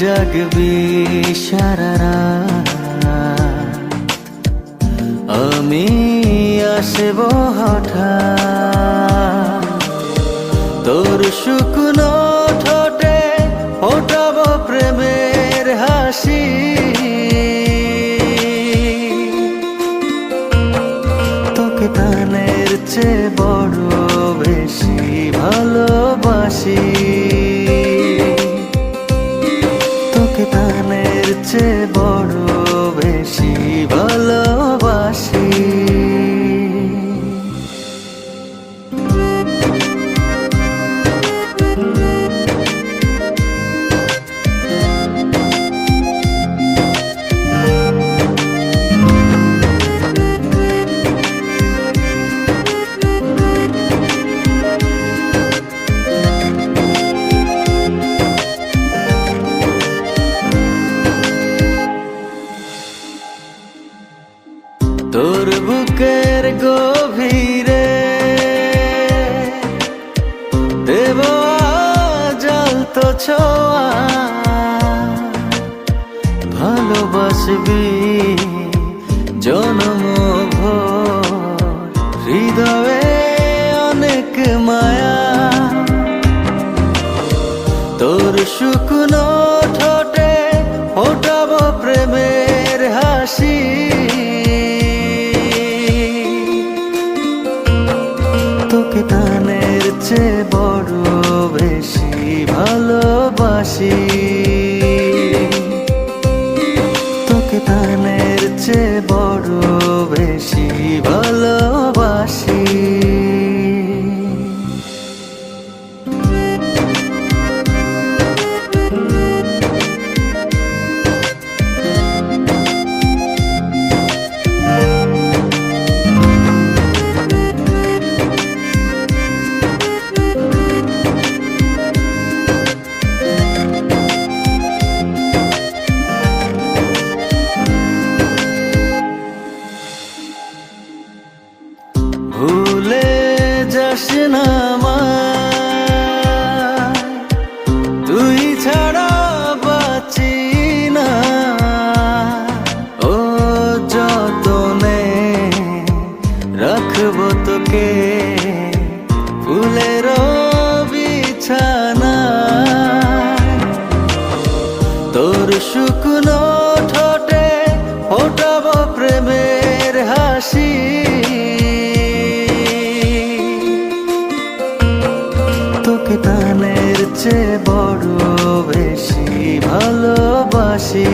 জাগবি সারা রাত। আমি আসব হঠাৎ তোর শুকনো ঠোঁটে ফোটাব প্রেমের হাসি তোকে প্রাণের চেয়ে বড় বেশি ভালোবাসি তোকে প্রাণের চেয়ে বড় তোর বুকের গভীরে দেব জল তো ছোয়া। ভালোবাসবি জনম ভোর। তোকে প্রাণের চেয়ে বড় বেশি ভালোবাসি। তোকে প্রাণের চেয়ে বড় বেশি ভালোবাসি তৃষ্ণা মা তুই ছাড়া বাঁচি না। ও যতনে রাখব তোকে, ফুলের বিছানা। তোর শুকনো ঠোঁটে ফোটাব প্রেমের হাসি। চেয়ে বড় বেশি ভালোবাসি।